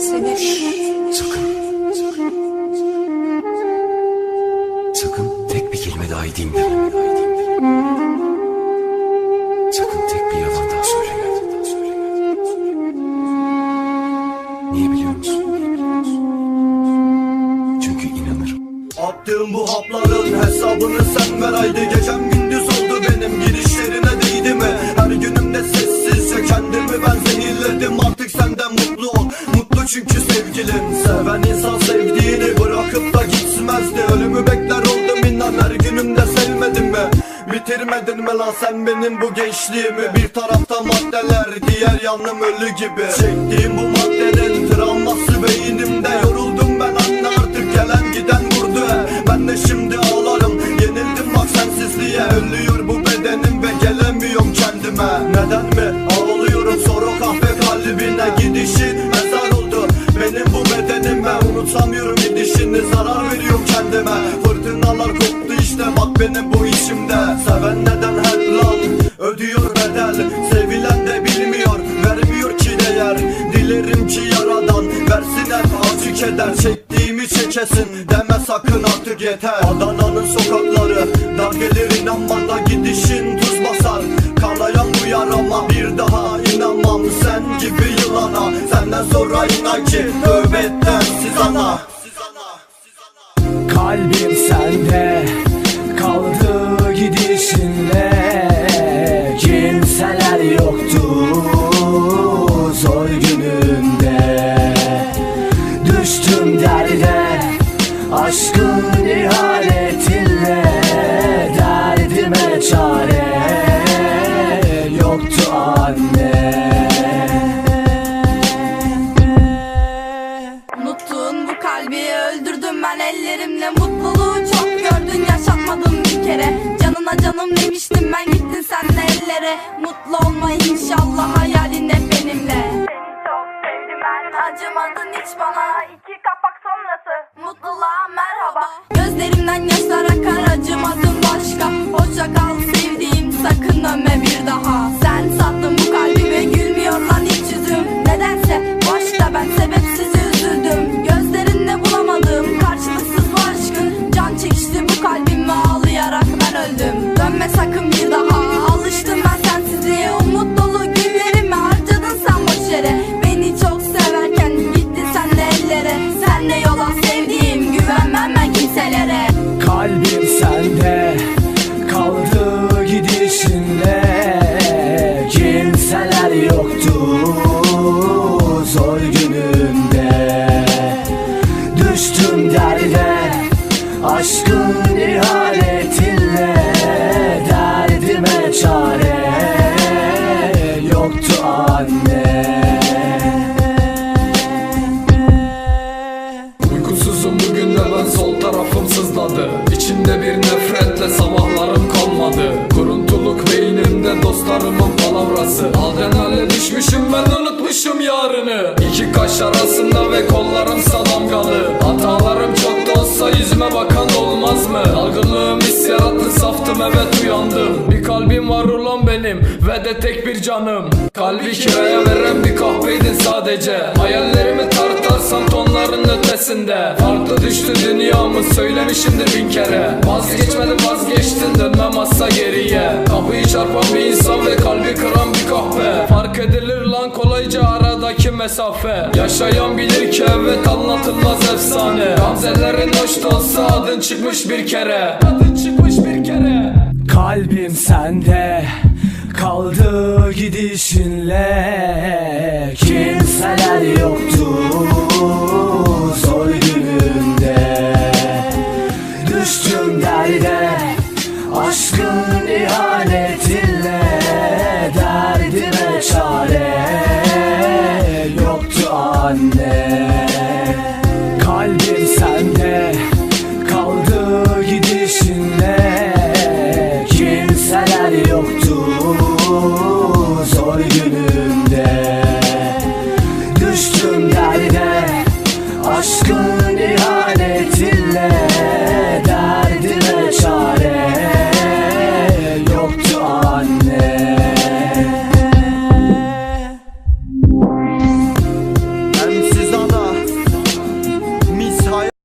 seni. Sakın. Sakın tek bir kelime daha edeyim deme. Sakın tek bir yalan daha söyleme. Niye biliyor musun? Çünkü inanırım. Attığım bu hapların hesabını sen ver haydi Gecem çünkü sevgilim Seven insan sevdiğini bırakıp da gitmezdi. Ölümü bekler oldum inan her günümde sevmedin mi? Bitirmedin mi lan sen benim bu gençliğimi? Bir tarafta maddeler diğer yanım ölü gibi. Çektiğim bu maddenin travması beynimde. Yoruldum ben anne artık gelen giden Unutamıyorum gidişini zarar veriyorum kendime. Fırtınalar koptu işte bak benim bu işimde. Seven neden hep lan ödüyor bedel Sevilen de bilmiyor. Vermiyor ki değer Dilerim ki yaradan versin hep acı keder Çektiğimi çekesin deme sakın artık yeter. Adana'nın sokakları dar gelir inan gidişin tuz basar. Kanayan bu yarama bir daha gibi yılana. Senden sonra inan ki tövbe et dersiz ana Kalbim sende kaldı gidişinle. Kimseler yoktu zor günümde. Düştüm derde aşkın ihanetinle ellere Mutlu olma inşallah Kaş arasında ve kollarımsa damgalı Hatalarım çok da olsa yüzüme bakan olmaz mı? Dalgınlığım his yarattı saftım evet uyandım. Bir kalbim var ulan benim ve de tek bir canım. Kalbi kiraya veren bir kahveydin sadece. Hayallerimi tartarsam tonların ötesinde. Farklı düştü dünyamı söylemişimdir bin kere. Vazgeçmedim vazgeçtin dönmem asla geriye. Kapıyı çarpan bir insan ve kalbi mesafe. Yaşayan bilir ki evet anlatılmaz efsane. Gamzelerin hoş da olsa adın çıkmış bir kere. Adın çıkmış bir kere. Kalbim sende kaldı gidişinle. Kimseler yoktu aşkın